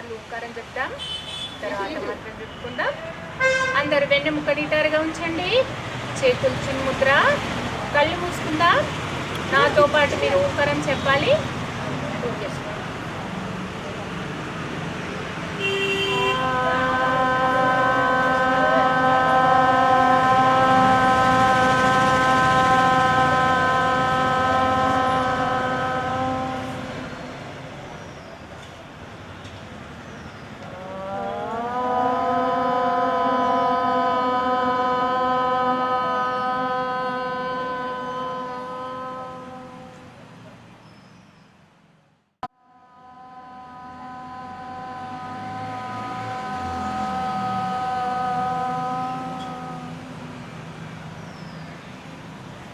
సార్లు ఓంకారం చెప్తాం. తర్వాత మంత్రం చెప్పుకుందాం. అందరు వెన్నెముక నిటారుగా ఉంచండి. చేతులు చిన్ముద్ర. కళ్ళు మూసుకుందాం. నాతో పాటు మీరు ఓంకారం చెప్పాలి.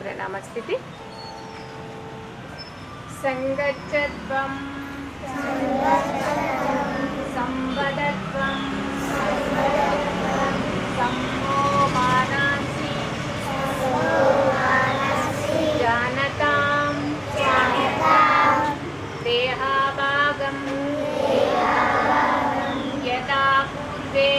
ప్రణామస్థితి సంగచ్చత్వం. సంవదత్వం సమ్మో మానాసి జానతాం. దేహాభాగం. యథా పూర్వే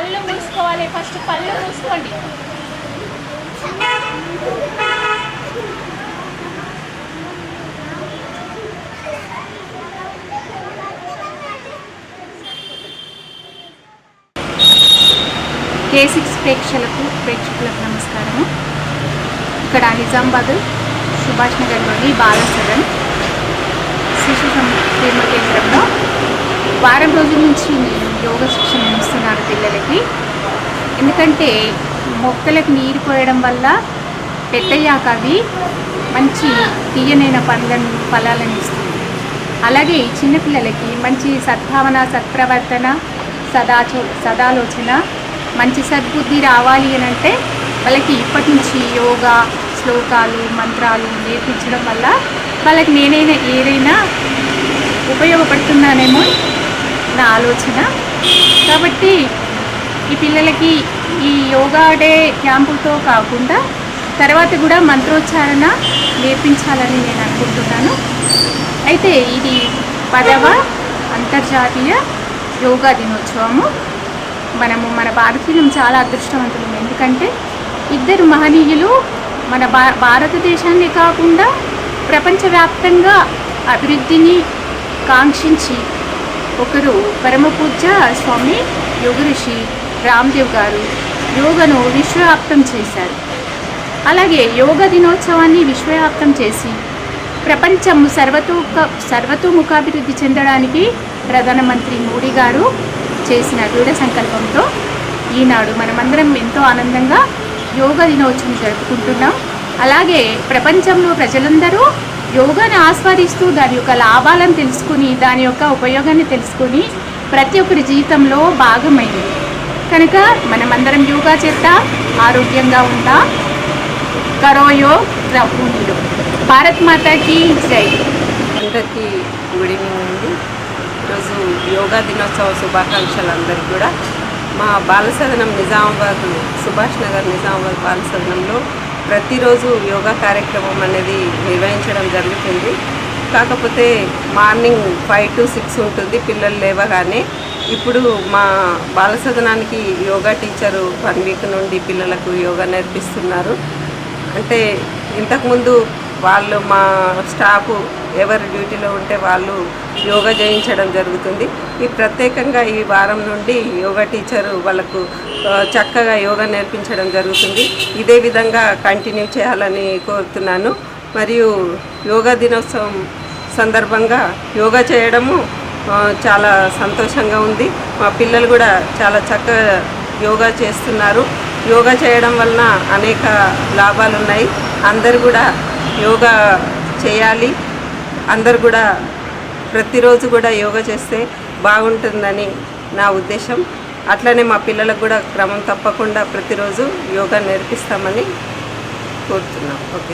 పళ్ళు మూసుకోవాలి. ఫస్ట్ పళ్ళు మూసుకోండి. కే సిక్స్ ప్రేక్షకులకు ప్రేక్షకులకు నమస్కారము. ఇక్కడ నిజామాబాద్ సుభాష్ నగర్లోని బాలసదన్ శిశు సంక్షేమ కేంద్రంలో వారం రోజుల నుంచి నేను యోగ శిక్షణ ఇస్తున్నారు పిల్లలకి. ఎందుకంటే మొక్కలకు నీరు పోయడం వల్ల పెద్దయ్యాక అవి మంచి తీయనైన పనులను ఫలాలను ఇస్తుంది. అలాగే చిన్నపిల్లలకి మంచి సద్భావన సత్ప్రవర్తన సదాచో సదాలోచన మంచి సద్బుద్ధి రావాలి అని అంటే వాళ్ళకి ఇప్పటి నుంచి యోగా శ్లోకాలు మంత్రాలు నేర్పించడం వల్ల వాళ్ళకి నేనైనా ఏదైనా ఉపయోగపడుతున్నానేమో నా ఆలోచన. కాబట్టి ఈ పిల్లలకి ఈ యోగా డే క్యాంపుతో కాకుండా తర్వాత కూడా మంత్రోచ్చారణ నేర్పించాలని నేను అనుకుంటున్నాను. అయితే ఇది పదవ అంతర్జాతీయ యోగా దినోత్సవము. మనము మన భారతీయులం చాలా అదృష్టవంతులం. ఎందుకంటే ఇద్దరు మహనీయులు మన భా భారతదేశాన్ని కాకుండా ప్రపంచవ్యాప్తంగా అభివృద్ధిని కాంక్షించి ఒకరు పరమపూజ్య స్వామి యోగ ఋషి రామ్దేవ్ గారు యోగను విశ్వవ్యాప్తం చేశారు. అలాగే యోగ దినోత్సవాన్ని విశ్వవ్యాప్తం చేసి ప్రపంచం సర్వతోక సర్వతోముఖాభివృద్ధి చెందడానికి ప్రధానమంత్రి మోడీ గారు చేసిన దృఢ సంకల్పంతో ఈనాడు మనమందరం ఎంతో ఆనందంగా యోగ దినోత్సవం జరుపుకుంటున్నాం. అలాగే ప్రపంచంలో ప్రజలందరూ యోగాని ఆస్వాదిస్తూ దాని యొక్క లాభాలను తెలుసుకుని దాని యొక్క ఉపయోగాన్ని తెలుసుకుని ప్రతి ఒక్కరి జీవితంలో భాగమైంది. కనుక మనమందరం యోగా చేద్దాం ఆరోగ్యంగా ఉందాం. కరోయో రహూనిలో భారత్ మాతకి జై. అందరికీ గుడ్ ఈవినింగ్ అండి. ఈరోజు యోగా దినోత్సవ శుభాకాంక్షలు అందరికీ కూడా. మా బాలసదనం నిజామాబాద్ సుభాష్ నగర్ నిజామాబాద్ బాలసదనంలో ప్రతిరోజు యోగా కార్యక్రమం అనేది నిర్వహించడం జరుగుతుంది. కాకపోతే మార్నింగ్ ఫైవ్ టు సిక్స్ ఉంటుంది పిల్లలు లేవగానే. ఇప్పుడు మా బాలసదనానికి యోగా టీచరు వన్ వీక్ నుండి పిల్లలకు యోగా నేర్పిస్తున్నారు. అంటే ఇంతకుముందు వాళ్ళు మా స్టాఫ్ ఎవరు డ్యూటీలో ఉంటే వాళ్ళు యోగా చేయించడం జరుగుతుంది. ఈ ప్రత్యేకంగా ఈ వారం నుండి యోగా టీచరు వాళ్ళకు చక్కగా యోగా నేర్పించడం జరుగుతుంది. ఇదే విధంగా కంటిన్యూ చేయాలని కోరుతున్నాను. మరియు యోగా దినోత్సవం సందర్భంగా యోగా చేయడము చాలా సంతోషంగా ఉంది. మా పిల్లలు కూడా చాలా చక్కగా యోగా చేస్తున్నారు. యోగా చేయడం వలన అనేక లాభాలు ఉన్నాయి అందరు కూడా యోగా చేయాలి. అందరు కూడా ప్రతిరోజు కూడా యోగా చేస్తే బాగుంటుందని నా ఉద్దేశం. అట్లనే మా పిల్లలకు కూడా క్రమం తప్పకుండా ప్రతిరోజు యోగా నేర్పిస్తామని కోరుతున్నాం. ఓకే.